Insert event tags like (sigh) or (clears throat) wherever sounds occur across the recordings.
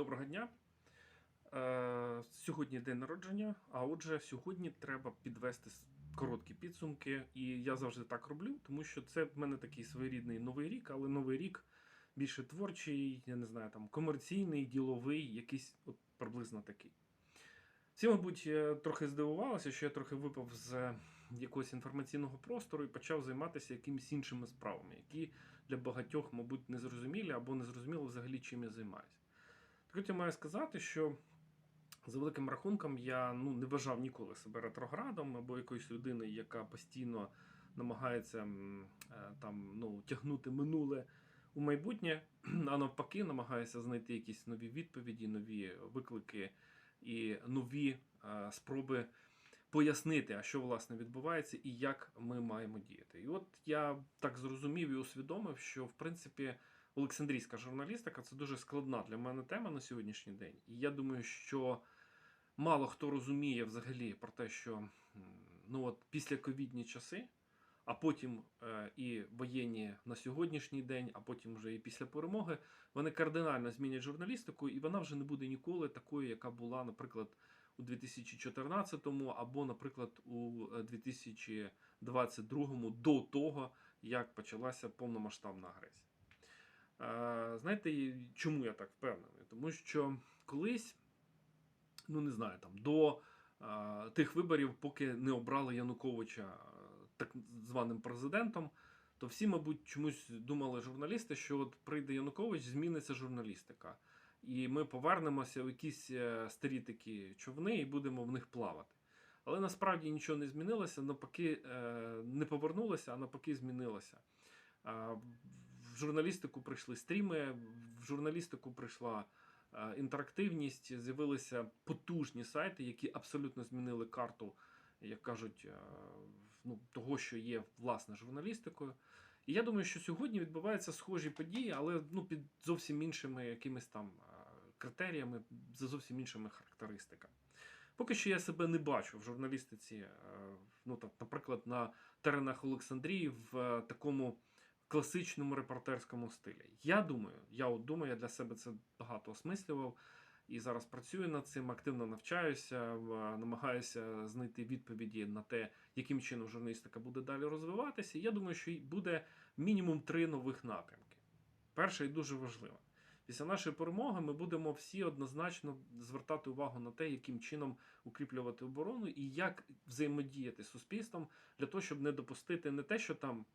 Доброго дня. Е, Сьогодні день народження, а отже, сьогодні треба підвести короткі підсумки. І я завжди так роблю, тому що це в мене такий своєрідний новий рік, але новий рік більше творчий, я не знаю, там комерційний, діловий, якийсь от приблизно такий. Всі, мабуть, е, трохи здивувалися, що я трохи випав з якогось інформаційного простору і почав займатися якимись іншими справами, які для багатьох, мабуть, не зрозумілі або не зрозуміло взагалі, чим я займаюся. Я маю сказати, що за великим рахунком я ну, не вважав ніколи себе ретроградом або якоюсь людиною, яка постійно намагається е, там, ну, тягнути минуле у майбутнє, (clears throat) а навпаки, намагається знайти якісь нові відповіді, нові виклики і нові е, спроби пояснити, а що власне відбувається і як ми маємо діяти. І от я так зрозумів і усвідомив, що в принципі. Олександрійська журналістика це дуже складна для мене тема на сьогоднішній день. І я думаю, що мало хто розуміє взагалі про те, що ну от після ковідні часи, а потім е, і воєнні на сьогоднішній день, а потім вже і після перемоги, вони кардинально змінять журналістику, і вона вже не буде ніколи такою, яка була, наприклад, у 2014-му, або, наприклад, у е, 2022-му, до того, як почалася повномасштабна агресія. Знаєте, чому я так впевнений? Тому що колись, ну не знаю, там до тих виборів, поки не обрали Януковича так званим президентом, то всі, мабуть, чомусь думали журналісти, що от прийде Янукович, зміниться журналістика. І ми повернемося в якісь е, старі такі човни і будемо в них плавати. Але насправді нічого не змінилося, навпаки, е, не повернулося, а навпаки, змінилося. Журналістику прийшли стріми, в журналістику прийшла е, інтерактивність, з'явилися потужні сайти, які абсолютно змінили карту, як кажуть, е, ну, того, що є власне журналістикою. І я думаю, що сьогодні відбуваються схожі події, але ну, під зовсім іншими якимись там е, критеріями, за зовсім іншими характеристиками. Поки що я себе не бачу в журналістиці, ну, так, наприклад, на теренах Олександрії в такому класичному репортерському стилі. Я думаю, я от думаю, я для себе це багато осмислював і зараз працюю над цим, активно навчаюся, намагаюся знайти відповіді на те, яким чином журналістика буде далі розвиватися. Я думаю, що буде мінімум три нових напрямки. Перше і дуже важливе. Після нашої перемоги ми будемо всі однозначно звертати увагу на те, яким чином укріплювати оборону і як взаємодіяти з суспільством для того, щоб не допустити не те, що там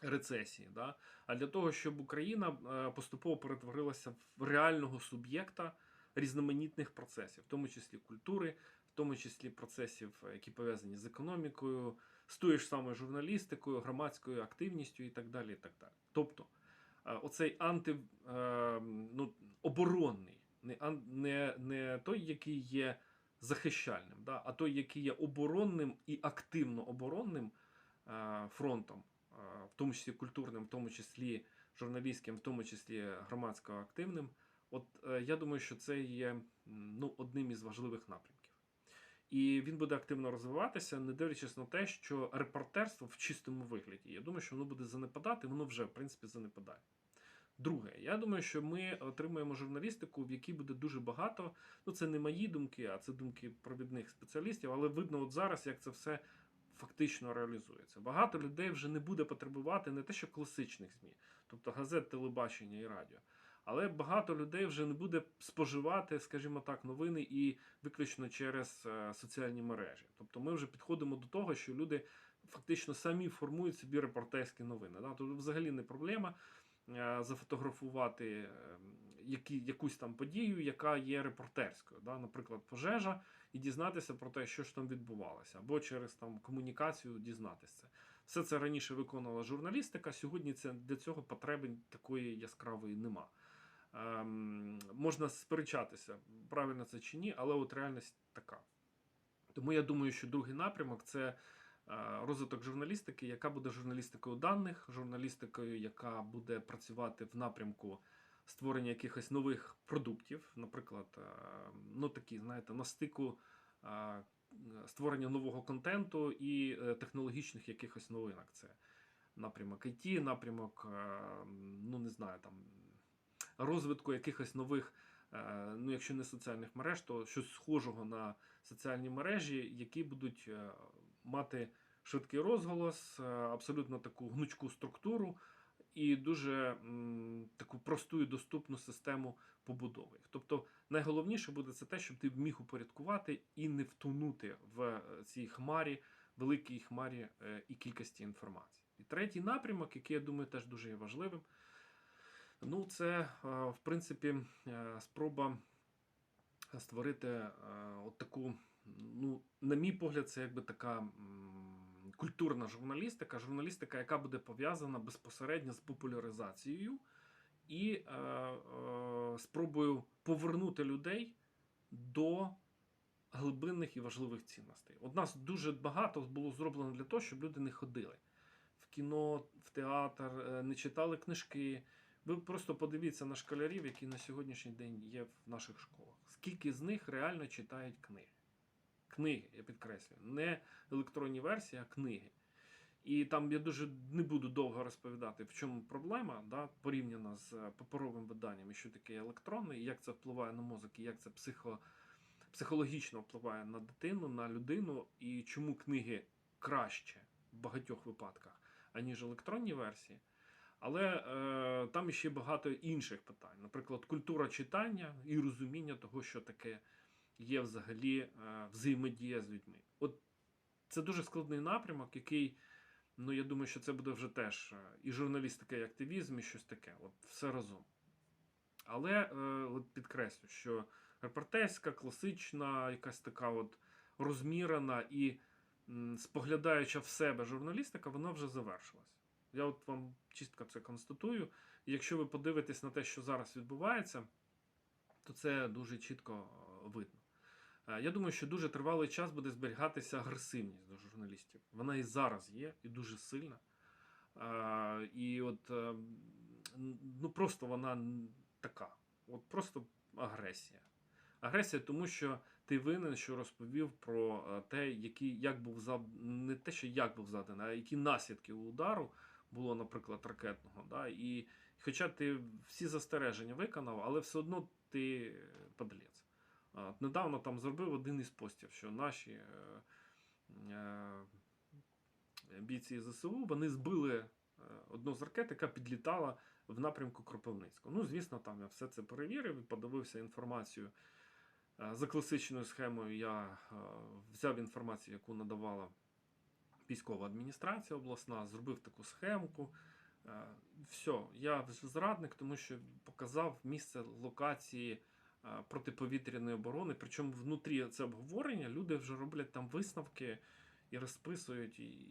рецесії, да, а для того, щоб Україна е, поступово перетворилася в реального суб'єкта різноманітних процесів, в тому числі культури, в тому числі процесів, е, які пов'язані з економікою, з тою ж самою журналістикою, громадською активністю і так далі. І так далі. Тобто, е, оцей анти, е, ну, оборонний, не, не, той, який є захищальним, да, а той, який є оборонним і активно оборонним фронтом, в тому числі культурним, в тому числі журналістським, в тому числі громадсько активним. От е, я думаю, що це є ну, одним із важливих напрямків. І він буде активно розвиватися, не дивлячись на те, що репортерство в чистому вигляді. Я думаю, що воно буде занепадати, воно вже в принципі занепадає. Друге, я думаю, що ми отримаємо журналістику, в якій буде дуже багато. Ну, це не мої думки, а це думки провідних спеціалістів. Але видно, от зараз, як це все фактично реалізується. Багато людей вже не буде потребувати не те, що класичних ЗМІ, тобто газет, телебачення і радіо. Але багато людей вже не буде споживати, скажімо так, новини і виключно через е, соціальні мережі. Тобто ми вже підходимо до того, що люди фактично самі формують собі репортерські новини. Тобто взагалі не проблема е, зафотографувати е, які, якусь там подію, яка є репортерською, наприклад, пожежа, і дізнатися про те, що ж там відбувалося, або через там комунікацію дізнатися. Все це раніше виконувала журналістика. Сьогодні це для цього потреби такої яскравої нема. Ем, можна сперечатися, правильно це чи ні, але от реальність така. Тому я думаю, що другий напрямок це е, розвиток журналістики, яка буде журналістикою даних, журналістикою, яка буде працювати в напрямку створення якихось нових продуктів, наприклад, е, ну такі, знаєте, на стику е, створення нового контенту і е, технологічних якихось новинок. Це напрямок IT, напрямок, ну не знаю, там розвитку якихось нових ну, якщо не соціальних мереж, то щось схожого на соціальні мережі, які будуть мати швидкий розголос, абсолютно таку гнучку структуру і дуже таку просту і доступну систему побудови. Тобто найголовніше буде це те, щоб ти міг упорядкувати і не втонути в е, цій хмарі, великій хмарі е, і кількості інформації. І третій напрямок, який я думаю теж дуже є важливим, ну це е, в принципі спроба створити от таку, ну, на мій погляд, це якби така культурна журналістика, журналістика, яка буде пов'язана безпосередньо з популяризацією і е, е, спробою повернути людей до глибинних і важливих цінностей. От нас дуже багато було зроблено для того, щоб люди не ходили в кіно, в театр, е, не читали книжки. Ви просто подивіться на школярів, які на сьогоднішній день є в наших школах. Скільки з них реально читають книги? Книги, я підкреслюю, не електронні версії, а книги. І там я дуже не буду довго розповідати, в чому проблема, да, порівняно з е, паперовим виданням, що таке електронне, і як це впливає на мозок, і як це психо, психологічно впливає на дитину, на людину, і чому книги краще в багатьох випадках, аніж електронні версії. Але е, там ще багато інших питань. Наприклад, культура читання і розуміння того, що таке є взагалі е, взаємодія з людьми. От це дуже складний напрямок, який, ну я думаю, що це буде вже теж е, і журналістика, і активізм, і щось таке. От все разом. Але е, от підкреслю, що репортерська, класична, якась така от розмірена і споглядаюча в себе журналістика, вона вже завершилась. Я от вам чітко це констатую. Якщо ви подивитесь на те, що зараз відбувається, то це дуже чітко видно. Е, Я думаю, що дуже тривалий час буде зберігатися агресивність до журналістів. Вона і зараз є, і дуже сильна. Е, І от е, ну просто вона така. От просто агресія. Агресія, тому що ти винен, що розповів про те, який, як був зад... не те, що як був заданий, а які наслідки удару було, наприклад, ракетного. Да? І хоча ти всі застереження виконав, але все одно ти подлець. Недавно там зробив один із постів, що наші е, е, бійці ЗСУ вони збили е, одну з ракет, яка підлітала в напрямку Кропивницького. Ну, звісно, там я все це перевірив і подивився інформацію. За класичною схемою я взяв інформацію, яку надавала військова адміністрація обласна, зробив таку схемку. Все, я зрадник, тому що показав місце локації протиповітряної оборони. Причому внутрі це обговорення люди вже роблять там висновки і розписують. І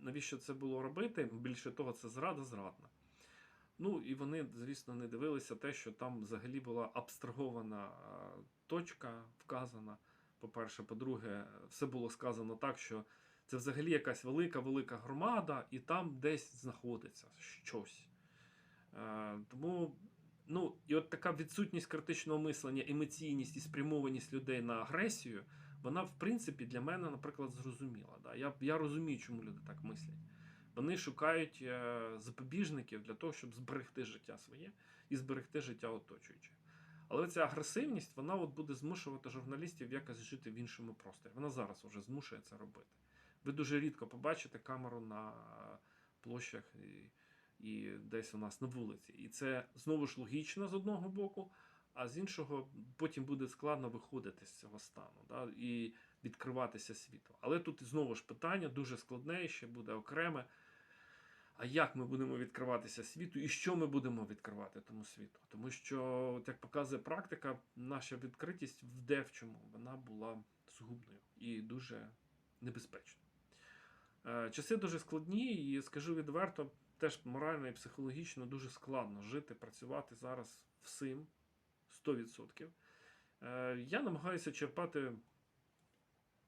навіщо це було робити? Більше того, це зрада зрадна. Ну і вони, звісно, не дивилися те, що там взагалі була абстрагована е, точка вказана. По-перше, по-друге, все було сказано так, що це взагалі якась велика велика громада, і там десь знаходиться щось. Е, тому, ну, і от така відсутність критичного мислення, емоційність і спрямованість людей на агресію, вона, в принципі, для мене, наприклад, зрозуміла. Да? Я, я розумію, чому люди так мислять. Вони шукають е, запобіжників для того, щоб зберегти життя своє і зберегти життя оточуюче. Але ця агресивність вона от буде змушувати журналістів якось жити в іншому просторі. Вона зараз вже змушує це робити. Ви дуже рідко побачите камеру на площах і, і десь у нас на вулиці. І це знову ж логічно з одного боку, а з іншого потім буде складно виходити з цього стану да, і відкриватися світу. Але тут знову ж питання дуже складне, ще буде окреме. А як ми будемо відкриватися світу і що ми будемо відкривати тому світу? Тому що, от як показує практика, наша відкритість в де в чому вона була згубною і дуже небезпечною. Е, Часи дуже складні, і скажу відверто, теж морально і психологічно дуже складно жити, працювати зараз всім 100%. Е, Я намагаюся черпати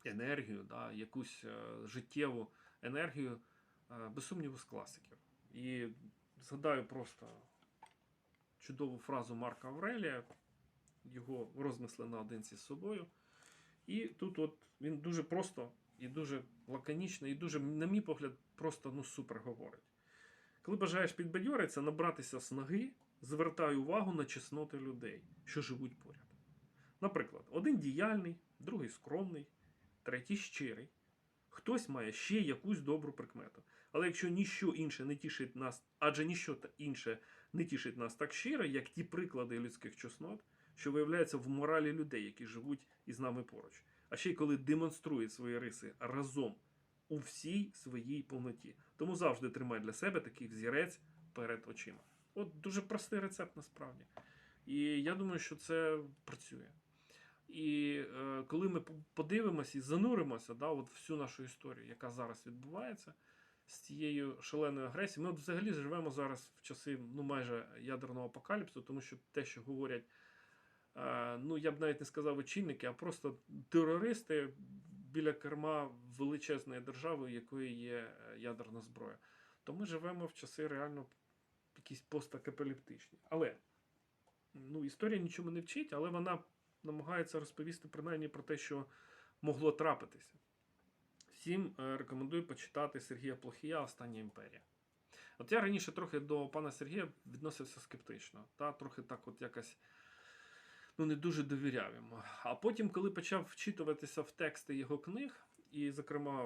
енергію, да, якусь е, життєву енергію, е, без сумніву, з класиків. І згадаю просто чудову фразу Марка Аврелія, його розмисли наодинці з собою. І тут от він дуже просто і дуже лаконічно, і дуже, на мій погляд, просто ну, супер говорить. Коли бажаєш підбадьоритися, набратися снаги, звертає увагу на чесноти людей, що живуть поряд. Наприклад, один діяльний, другий скромний, третій щирий. Хтось має ще якусь добру прикмету. Але якщо ніщо інше не тішить нас, адже ніщо інше не тішить нас так щиро, як ті приклади людських чеснот, що виявляються в моралі людей, які живуть із нами поруч. А ще й коли демонструють свої риси разом у всій своїй повноті. Тому завжди тримай для себе такий взірець перед очима. От дуже простий рецепт насправді. І я думаю, що це працює. І е, коли ми подивимося і зануримося да, от всю нашу історію, яка зараз відбувається з цією шаленою агресією, ми взагалі живемо зараз в часи ну, майже ядерного апокаліпсу, тому що те, що говорять, е, ну я б навіть не сказав очільники, а просто терористи біля керма величезної держави, у якої є е, ядерна зброя. То ми живемо в часи реально якісь постакапаліптичні. Але ну, історія нічому не вчить, але вона намагається розповісти принаймні про те, що могло трапитися. Всім е, рекомендую почитати Сергія Плохія Остання імперія. От я раніше трохи до пана Сергія відносився скептично, та трохи так, от якось ну, не дуже довіряв йому. А потім, коли почав вчитуватися в тексти його книг, і, зокрема,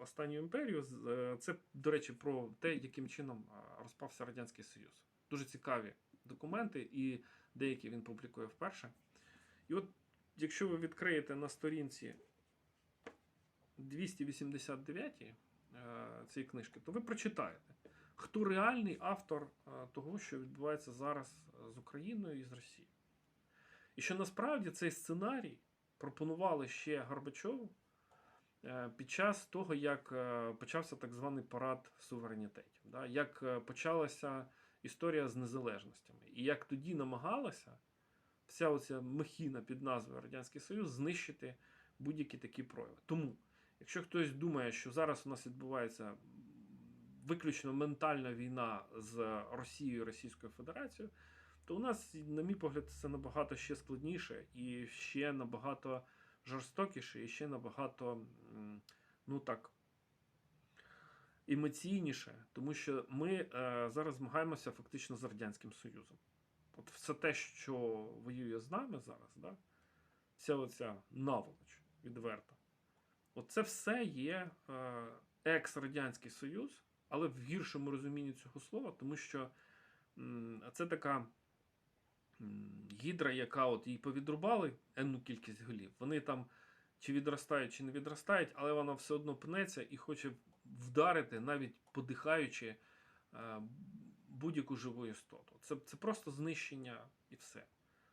Останню імперію, е, це, до речі, про те, яким чином розпався Радянський Союз. Дуже цікаві документи, і деякі він публікує вперше. І от, якщо ви відкриєте на сторінці 289 е, цієї книжки, то ви прочитаєте, хто реальний автор е, того, що відбувається зараз з Україною і з Росією. І що насправді цей сценарій пропонували ще Горбачову е, під час того, як е, почався так званий парад суверенітетів, да? як е, почалася історія з незалежностями, і як тоді намагалася вся оця махіна під назвою Радянський Союз знищити будь-які такі прояви. Тому, якщо хтось думає, що зараз у нас відбувається виключно ментальна війна з Росією і Російською Федерацією, то у нас, на мій погляд, це набагато ще складніше і ще набагато жорстокіше, і ще набагато, ну так, емоційніше, тому що ми е, зараз змагаємося фактично з Радянським Союзом. От все те, що воює з нами зараз, да? вся оця наволоч відверта. От це все є е, екс-Радянський Союз, але в гіршому розумінні цього слова, тому що м, це така гідра, яка от їй повідрубали енну кількість голів. Вони там чи відростають, чи не відростають, але вона все одно пнеться і хоче вдарити, навіть подихаючи е, будь-яку живу істоту. Це, це просто знищення і все.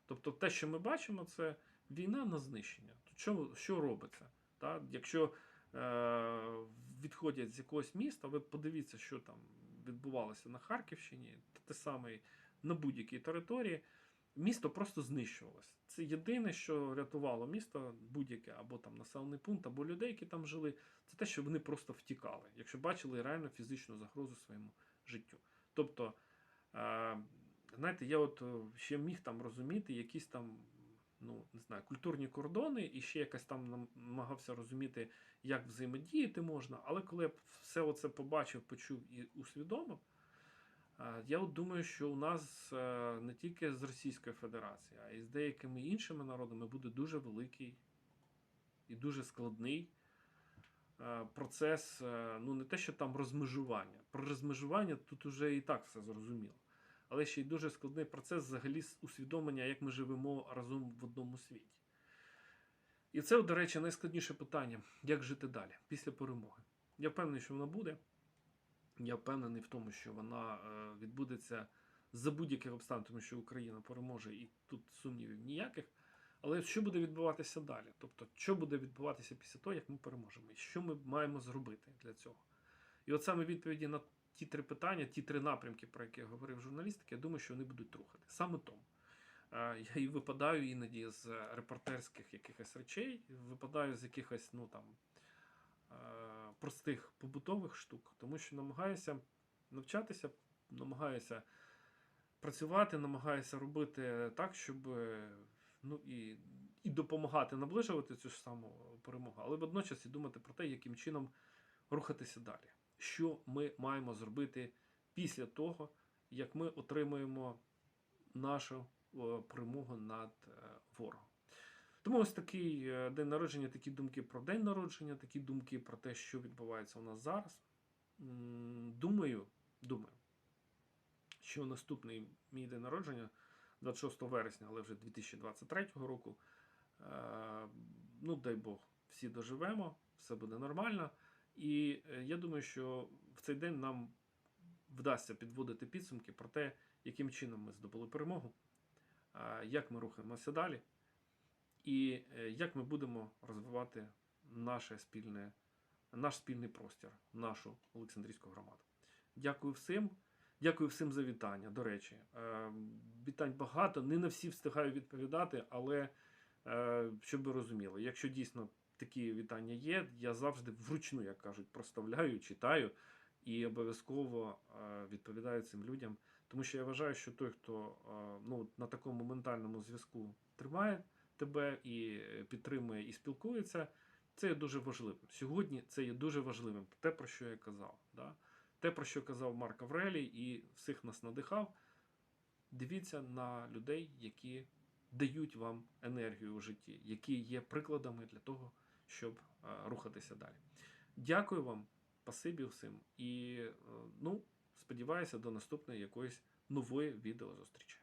Тобто, те, що ми бачимо, це війна на знищення. Що, що робиться? Та? Якщо е, відходять з якогось міста, ви подивіться, що там відбувалося на Харківщині, те саме на будь-якій території. Місто просто знищувалося. Це єдине, що рятувало місто, будь-яке, або там населений пункт, або людей, які там жили, це те, що вони просто втікали, якщо бачили реально фізичну загрозу своєму життю. Тобто, е, знаєте, я от е, ще міг там розуміти якісь там, ну не знаю, культурні кордони, і ще якось там намагався розуміти, як взаємодіяти можна. Але коли я все оце побачив, почув і усвідомив, я от думаю, що у нас е, не тільки з Російською Федерацією, а й з деякими іншими народами буде дуже великий і дуже складний е, процес, е, ну не те, що там розмежування. Про розмежування тут уже і так все зрозуміло. Але ще й дуже складний процес взагалі усвідомлення, як ми живемо разом в одному світі. І це, до речі, найскладніше питання: як жити далі після перемоги. Я впевнений, що вона буде. Я впевнений в тому, що вона е, відбудеться за будь-яких обставин, тому що Україна переможе, і тут сумнівів ніяких. Але що буде відбуватися далі? Тобто, що буде відбуватися після того, як ми переможемо? І що ми маємо зробити для цього? І от саме відповіді на ті три питання, ті три напрямки, про які говорив журналістики, я думаю, що вони будуть рухати. Саме тому. Е, Я і випадаю іноді з репортерських якихось речей, випадаю з якихось, ну там е, простих побутових штук, тому що намагаюся навчатися, намагаюся працювати, намагаюся робити так, щоб е, ну, і, і допомагати наближувати цю ж саму перемогу, але водночас і думати про те, яким чином рухатися далі. Що ми маємо зробити після того, як ми отримаємо нашу перемогу над е, ворогом. Тому ось такий е, день народження, такі думки про день народження, такі думки про те, що відбувається у нас зараз. Думаю, думаю, що наступний мій день народження 26 вересня, але вже 2023 року. Е, Ну, дай Бог, всі доживемо, все буде нормально. І е, я думаю, що в цей день нам вдасться підводити підсумки про те, яким чином ми здобули перемогу, як ми рухаємося далі, і е, як ми будемо розвивати наше спільне, наш спільний простір, нашу Олександрійську громаду. Дякую всім. Дякую всім за вітання. До речі, Е, вітань багато. Не на всі встигаю відповідати, але е, щоб ви розуміли, якщо дійсно такі вітання є, я завжди вручну, як кажуть, проставляю, читаю і обов'язково відповідаю цим людям. Тому що я вважаю, що той, хто ну, на такому ментальному зв'язку тримає тебе і е, підтримує і спілкується, це є дуже важливим. Сьогодні це є дуже важливим. Те, про що я казав. Да? Те, про що казав Марк Аврелій і всіх нас надихав. Дивіться на людей, які дають вам енергію у житті, які є прикладами для того, щоб е, рухатися далі. Дякую вам, спасибі всім, і е, ну, сподіваюся, до наступної якоїсь нової відеозустрічі.